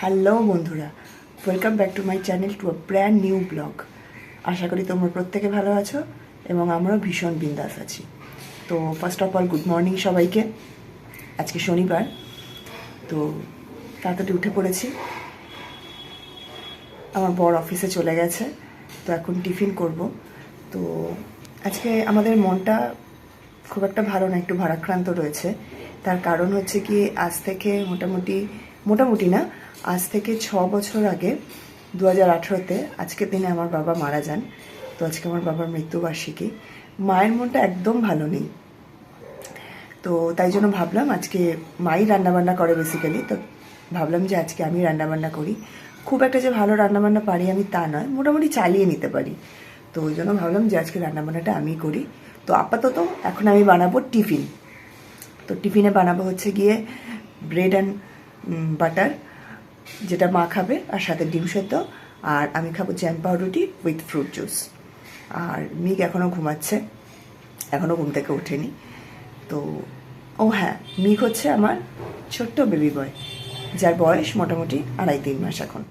Hello বন্ধুরা। Welcome back to my channel to a brand new blog আশা করি তোমরা প্রত্যেকে ভালো আছো এবং আমরাও ভীষণ বিন্দাস আছি। তো first of all good morning সবাইকে। আজকে শনিবার, তো তাড়াতাড়ি উঠে পড়েছি। আমার বর অফিসে চলে গেছে, তো এখন টিফিন করব। তো আজকে আমাদের মনটা খুব একটা ভালো না, একটু ভারাক্রান্ত রয়েছে। তার কারণ হচ্ছে কি, আজ থেকে মোটামুটি মোটামুটি না, আজ থেকে ছ বছর আগে দু হাজার আঠেরোতে আজকের দিনে আমার বাবা মারা যান। তো আজকে আমার বাবার মৃত্যুবার্ষিকী। মায়ের মনটা একদম ভালো নেই। তো তাই জন্য ভাবলাম আজকে মাই রান্নাবান্না করে বেসিক্যালি তো ভাবলাম যে আজকে আমি রান্নাবান্না করি। খুব একটা যে ভালো রান্নাবান্না পারি আমি তা নয়, মোটামুটি চালিয়ে নিতে পারি। তো ওই জন্য ভাবলাম যে আজকে রান্নাবান্নাটা আমি করি। তো আপাতত এখন আমি বানাবো টিফিন। তো টিফিনে বানাবো হচ্ছে গিয়ে ব্রেড অ্যান্ড বাটার যেটা মা খাবে, আর সাথে ডিম সেদ্ধ, আর আমি খাব জ্যাম পাউরুটি উইথ ফ্রুট জুস আর মিক এখনও ঘুমাচ্ছে এখনও ঘুম থেকে ওঠেনি। তো, ও হ্যাঁ মিক হচ্ছে আমার ছোট্ট বেবি বয় যার বয়স মোটামুটি আড়াই তিন মাস এখন।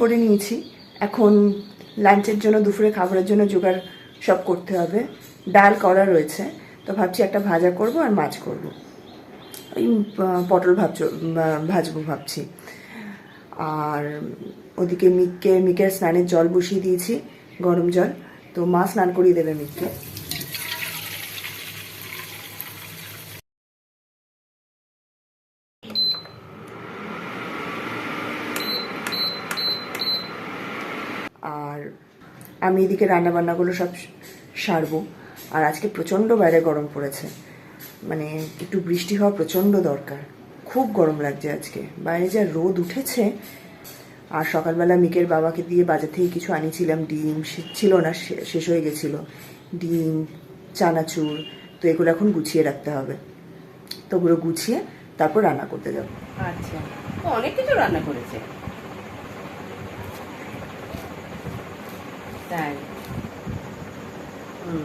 করে নিয়েছি। এখন লাঞ্চের জন্য, দুপুরে খাবারের জন্য জোগাড় সব করতে হবে। ডাল করা রয়েছে। তো ভাবছি একটা ভাজা করব আর মাছ করব। ওই পটল ভাবছ ভাজবো ভাবছি। আর ওদিকে মিককে, মিকের স্নানের জল বসিয়ে দিয়েছি, গরম জল। তো মা স্নান করিয়ে দেবে মিককে। আর আমি এদিকে রান্নাবান্নাগুলো সব সারবো। আর আজকে প্রচণ্ড বাইরে গরম পড়েছে। মানে একটু বৃষ্টি হওয়া প্রচণ্ড দরকার। খুব গরম লাগছে আজকে। বাইরে যা রোদ উঠেছে, আর সকালবেলা মিকের বাবাকে দিয়ে বাজার থেকে কিছু আনিয়েছিলাম ডিম ছিল না শেষ হয়ে গেছিল। ডিম, চানাচুর, তো এগুলো এখন গুছিয়ে রাখতে হবে। তো ওগুলো গুছিয়ে তারপর রান্না করতে যাব। আচ্ছা। অনেক কিছু রান্না করেছে। তাই হুম